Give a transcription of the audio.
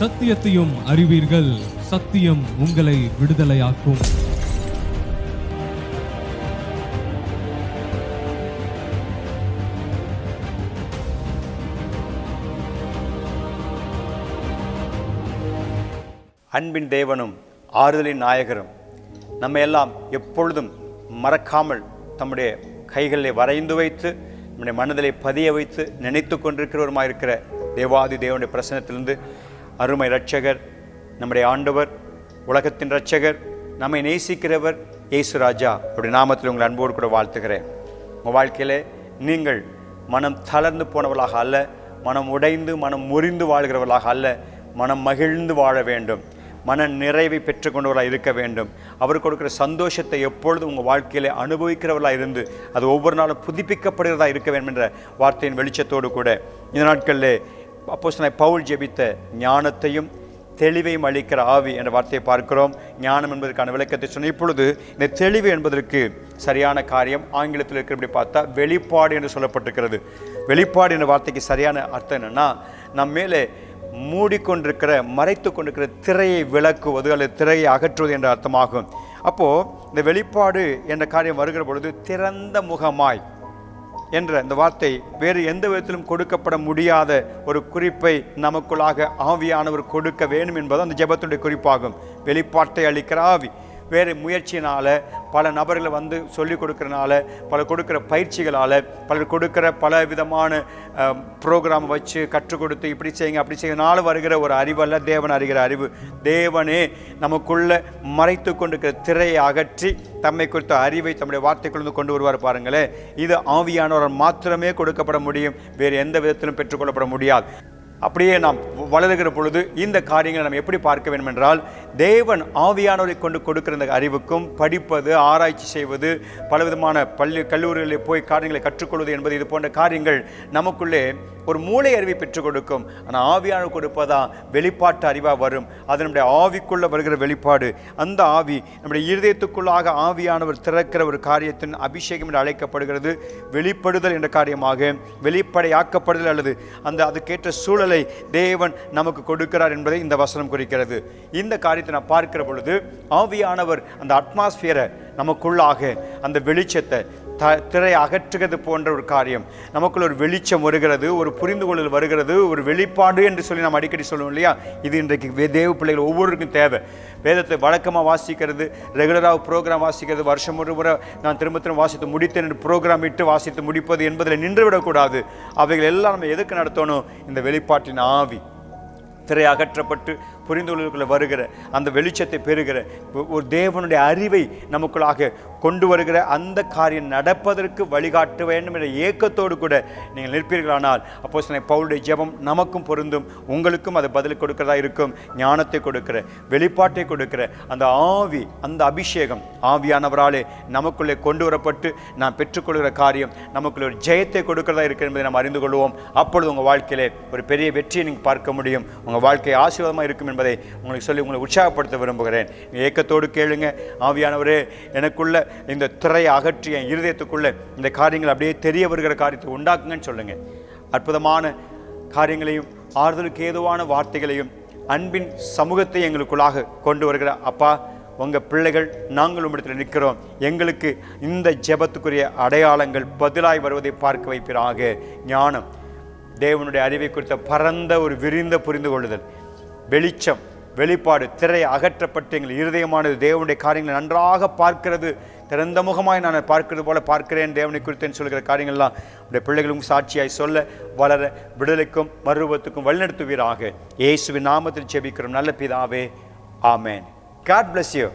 சத்தியத்தையும் அறிவீர்கள். சத்தியம் உங்களை விடுதலையாக்கும். அன்பின் தேவனும் ஆறுதலின் நாயகரும் நம்ம எல்லாம் எப்பொழுதும் மறக்காமல் தம்முடைய கைகளை வரைந்து வைத்து நம்முடைய மனதிலே பதிய வைத்து நினைத்து கொண்டிருக்கிறவருமாயிருக்கிற தேவாதி தேவனுடைய பிரசனத்திலிருந்து அருமை இரட்சகர் நம்முடைய ஆண்டவர் உலகத்தின் இரட்சகர் நம்மை நேசிக்கிறவர் இயேசு ராஜா. அப்படி நாமத்தில் உங்கள் அன்போடு கூட வாழ்த்துகிறேன். உங்கள் வாழ்க்கையிலே நீங்கள் மனம் தளர்ந்து போனவர்களாக அல்ல மனம் உடைந்து மனம் முறிந்து வாழ்கிறவர்களாக அல்ல மனம் மகிழ்ந்து வாழ வேண்டும். மன நிறைவை பெற்றுக்கொண்டவர்களாக இருக்க வேண்டும். அவர் கொடுக்குற சந்தோஷத்தை எப்பொழுதும் உங்கள் வாழ்க்கையிலே அனுபவிக்கிறவர்களாக இருந்து அது ஒவ்வொரு நாளும் புதுப்பிக்கப்படுகிறதா இருக்க வேண்டும் என்ற வார்த்தையின் வெளிச்சத்தோடு கூட இந்த நாட்களிலே அப்போ பவுல் ஜெபித்த ஞானத்தையும் தெளிவையும் அளிக்கிற ஆவி என்ற வார்த்தையை பார்க்கிறோம். ஞானம் என்பதற்கான விளக்கத்தை சொன்ன இப்பொழுது இந்த தெளிவு என்பதற்கு சரியான காரியம் ஆங்கிலத்தில் இருக்கிறபடி பார்த்தா வெளிப்பாடு என்று சொல்லப்பட்டிருக்கிறது. வெளிப்பாடு என்ற வார்த்தைக்கு சரியான அர்த்தம் என்னென்னா நம் மேலே மூடிக்கொண்டிருக்கிற மறைத்து கொண்டிருக்கிற திரையை விளக்குவது அல்லது திரையை அகற்றுவது என்ற அர்த்தமாகும். அப்போது இந்த வெளிப்பாடு என்ற காரியம் வருகிற பொழுது திறந்த முகமாய் என்ற இந்த வார்த்தை வேறு எந்த விதத்திலும் கொடுக்கப்பட முடியாத ஒரு குறிப்பை நமக்குள்ளாக ஆவியானவர் கொடுக்க வேண்டும் என்பது அந்த ஜெபத்துடைய குறிப்பாகும். வெளிப்பாட்டை அளிக்கிற ஆவி. வேறு முயற்சியினால் பல நபர்களை வந்து சொல்லிக் கொடுக்கறனால பல கொடுக்குற பயிற்சிகளால் பலர் கொடுக்குற பல விதமான ப்ரோக்ராம் வச்சு கற்றுக் கொடுத்து இப்படி செய்யுங்க அப்படி செய்யனால வருகிற ஒரு அறிவல்ல தேவன் அறிகிற அறிவு. தேவனே நமக்குள்ள மறைத்து கொண்டிருக்கிற திரையை அகற்றி தம்மை குறித்த அறிவை தம்முடைய வார்த்தைக்குள்ளே கொண்டு வருவார் பாருங்களேன். இது ஆவியானவர் மாத்திரமே கொடுக்கப்பட முடியும். வேறு எந்த விதத்திலும் பெற்றுக்கொள்ளப்பட முடியாது. அப்படியே நாம் வளருகிற பொழுது இந்த காரியங்களை நாம் எப்படி பார்க்க வேண்டும் என்றால் தேவன் ஆவியானவரை கொண்டு கொடுக்கிற இந்த அறிவுக்கும் படிப்பது ஆராய்ச்சி செய்வது பலவிதமான பள்ளி கல்லூரிகளில் போய் காரியங்களை கற்றுக்கொள்வது என்பது இது போன்ற காரியங்கள் நமக்குள்ளே ஒரு மூளை அறிவை பெற்றுக் கொடுக்கும். ஆனால் ஆவியானவர் கொடுப்பதா? வெளிப்பாட்டு அறிவாக வரும். அது நம்முடைய ஆவிக்குள்ளே வருகிற வெளிப்பாடு. அந்த ஆவி நம்முடைய இருதயத்துக்குள்ளாக ஆவியானவர் திறக்கிற ஒரு காரியத்தின் அபிஷேகம் என்று அழைக்கப்படுகிறது. வெளிப்படுதல் என்ற காரியமாக வெளிப்படையாக்கப்படுதல் அல்லது அந்த அதுக்கேற்ற சூழலை தேவன் நமக்கு கொடுக்கிறார் என்பதை இந்த வசனம் குறிக்கிறது. இந்த காரியத்தை நான் பார்க்கிற பொழுது ஆவியானவர் அந்த அட்மாஸ்பியரை நமக்குள்ளாக அந்த வெளிச்சத்தை த திரை அகற்றுகிறது போன்ற ஒரு காரியம். நமக்குள்ள ஒரு வெளிச்சம் வருகிறது ஒரு புரிந்து கொள்ளல் வருகிறது ஒரு வெளிப்பாடு என்று சொல்லி நாம் அடிக்கடி சொல்லுவோம் இல்லையா? இது இன்றைக்கு வே- தேவ பிள்ளைகள் ஒவ்வொருக்கும் தேவை. வேதத்தை வழக்கமாக வாசிக்கிறது ரெகுலராக ப்ரோக்ராம் வாசிக்கிறது வருஷம் ஒரு முறை நான் திரும்ப திரும்ப வாசித்து முடித்தேன் என்று ப்ரோக்ராம் இட்டு வாசித்து முடிப்பது என்பதில் நின்றுவிடக்கூடாது. அவைகள் எல்லாம் நம்ம எதுக்கு நடத்தணும்? இந்த வெளிப்பாட்டின் ஆவி. திரை அகற்றப்பட்டு புரிந்துள்ளவர்களை வருகிற அந்த வெளிச்சத்தை பெறுகிற ஒரு தேவனுடைய அறிவை நமக்குள்ளாக கொண்டு வருகிற அந்த காரியம் நடப்பதற்கு வழிகாட்ட வேண்டும் என்ற ஏக்கத்தோடு கூட நீங்கள் நிற்பீர்களானால் அப்போ பவுளுடைய ஜெபம் நமக்கும் பொருந்தும் உங்களுக்கும் அது பதில் கொடுக்கிறதா இருக்கும் ஞானத்தை கொடுக்கிற வெளிப்பாட்டை கொடுக்கிற அந்த ஆவி அந்த அபிஷேகம் ஆவியானவராலே நமக்குள்ளே கொண்டு வரப்பட்டு நாம் பெற்றுக்கொள்கிற காரியம் நமக்குள்ள ஒரு ஜெயத்தை கொடுக்கிறதா இருக்கு என்பதை நாம் அறிந்து கொள்வோம். அப்பொழுது உங்கள் வாழ்க்கையிலே ஒரு பெரிய வெற்றியை நீங்கள் பார்க்க முடியும். உங்கள் வாழ்க்கை ஆசீர்வாதமாக இருக்கும் என்பதை உங்களுக்கு சொல்லி உங்களை உற்சாகப்படுத்த விரும்புகிறேன். ஏக்கத்தோடு கேளுங்க. ஆவியானவரே எனக்குள்ள இந்த திரையை அகற்றி என் இருதயத்துக்குள்ள இந்த காரியங்கள் அப்படியே தெரிய வருகிற காரியத்தை உண்டாக்குங்கன்னு சொல்லுங்க. அற்புதமான காரியங்களையும் ஆறுதலுக்கு ஏதுவான வார்த்தைகளையும் அன்பின் சமூகத்தை எங்களுக்குள்ளாக கொண்டு வருகிற அப்பா உங்கள் பிள்ளைகள் நாங்கள் உம்மிடத்தில் நிற்கிறோம். எங்களுக்கு இந்த ஜெபத்துக்குரிய அடையாளங்கள் பதிலாய் வருவதை பார்க்க வைப்பிறாக ஞானம் தேவனுடைய அறிவை குறித்த பரந்த ஒரு விரிந்த புரிந்து கொள்ளுதல். வெளிச்சம் வெளிப்பாடு திரை அகற்றப்பட்டு எங்கள் இருதயமானது தேவனுடைய காரியங்களை நன்றாக பார்க்கிறது. திறந்த முகமாய் நான் பார்க்கிறது போல பார்க்கிறேன். தேவனை குறித்தேன்னு சொல்கிற காரியங்கள்லாம் உடைய பிள்ளைகளும் சாட்சியாய் சொல்ல வளர விடுதலைக்கும் மருவத்துக்கும் வழிநடத்துவீராக. இயேசுவின் நாமத்தில் செபிக்கிறோம். நல்ல பிதாவே. ஆமேன். God bless you